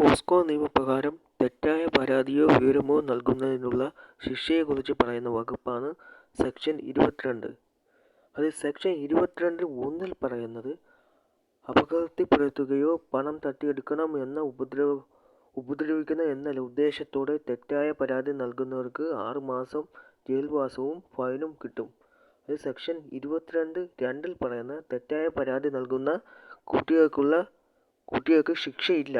POCSO നിയമപ്രകാരം തെറ്റായ പരാതിയോ വിവരമോ നൽകുന്നതിനുള്ള ശിക്ഷയെക്കുറിച്ച് പറയുന്ന വകുപ്പാണ് സെക്ഷൻ ഇരുപത്തിരണ്ട്. അത് സെക്ഷൻ ഇരുപത്തിരണ്ട് ഒന്നിൽ പറയുന്നത് അപകീർത്തിപ്പെടുത്തുകയോ പണം തട്ടിയെടുക്കണം എന്ന ഉപദ്രവ ഉപദ്രവിക്കുന്ന എന്ന ഉദ്ദേശത്തോടെ തെറ്റായ പരാതി നൽകുന്നവർക്ക് ആറുമാസം ജയിൽവാസവും ഫൈനും കിട്ടും അത് സെക്ഷൻ ഇരുപത്തിരണ്ട് രണ്ടിൽ പറയുന്ന തെറ്റായ പരാതി നൽകുന്ന കുട്ടികൾക്കുള്ള കുട്ടികൾക്ക് ശിക്ഷയില്ല.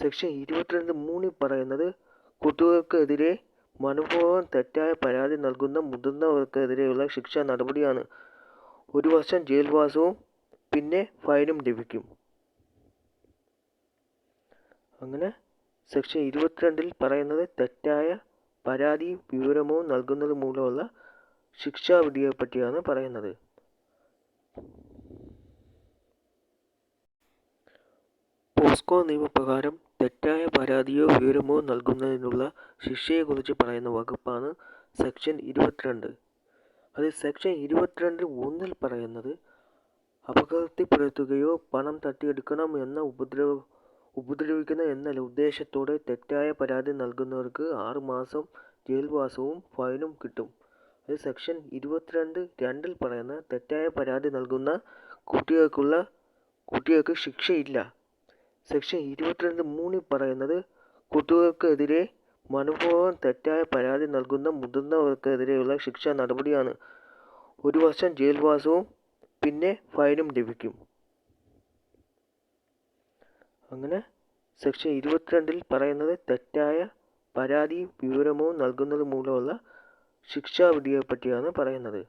സെക്ഷൻ ഇരുപത്തിരണ്ട് മൂന്നിൽ പറയുന്നത് കുട്ടികൾക്കെതിരെ മനഃപൂർവം തെറ്റായ പരാതി നൽകുന്ന മുതിർന്നവർക്കെതിരെയുള്ള ശിക്ഷാ നടപടിയാണ്. ഒരു വർഷം ജയിൽവാസവും പിന്നെ ഫൈനും ലഭിക്കും. അങ്ങനെ സെക്ഷൻ ഇരുപത്തിരണ്ടിൽ പറയുന്നത് തെറ്റായ പരാതി വിവരമോ നൽകുന്നത് മൂലമുള്ള ശിക്ഷാവിധിയെ പറ്റിയാണ് പറയുന്നത്. പോസ്കോ നിയമപ്രകാരം തെറ്റായ പരാതിയോ വിവരമോ നൽകുന്നതിനുള്ള ശിക്ഷയെക്കുറിച്ച് പറയുന്ന വകുപ്പാണ് സെക്ഷൻ ഇരുപത്തിരണ്ട്. അത് സെക്ഷൻ ഇരുപത്തിരണ്ട് ഒന്നിൽ പറയുന്നത് അപകീർത്തിപ്പെടുത്തുകയോ പണം തട്ടിയെടുക്കണം എന്ന ഉപദ്രവ ഉപദ്രവിക്കുന്ന എന്ന ഉദ്ദേശത്തോടെ തെറ്റായ പരാതി നൽകുന്നവർക്ക് ആറുമാസം ജയിൽവാസവും ഫൈനും കിട്ടും അത് സെക്ഷൻ ഇരുപത്തിരണ്ട് രണ്ടിൽ പറയുന്ന തെറ്റായ പരാതി നൽകുന്ന കുട്ടികൾക്കുള്ള കുട്ടികൾക്ക് ശിക്ഷയില്ല. സെക്ഷൻ ഇരുപത്തിരണ്ട് മൂന്നിൽ പറയുന്നത് കുട്ടികൾക്കെതിരെ മനഃപൂർവം തെറ്റായ പരാതി നൽകുന്ന മുതിർന്നവർക്കെതിരെയുള്ള ശിക്ഷാ നടപടിയാണ്. ഒരു വർഷം ജയിൽവാസവും പിന്നെ ഫൈനും ലഭിക്കും. അങ്ങനെ സെക്ഷൻ ഇരുപത്തിരണ്ടിൽ പറയുന്നത് തെറ്റായ പരാതിയും വിവരമോ നൽകുന്നത് മൂലമുള്ള ശിക്ഷാവിധിയെ പറ്റിയാണ് പറയുന്നത്.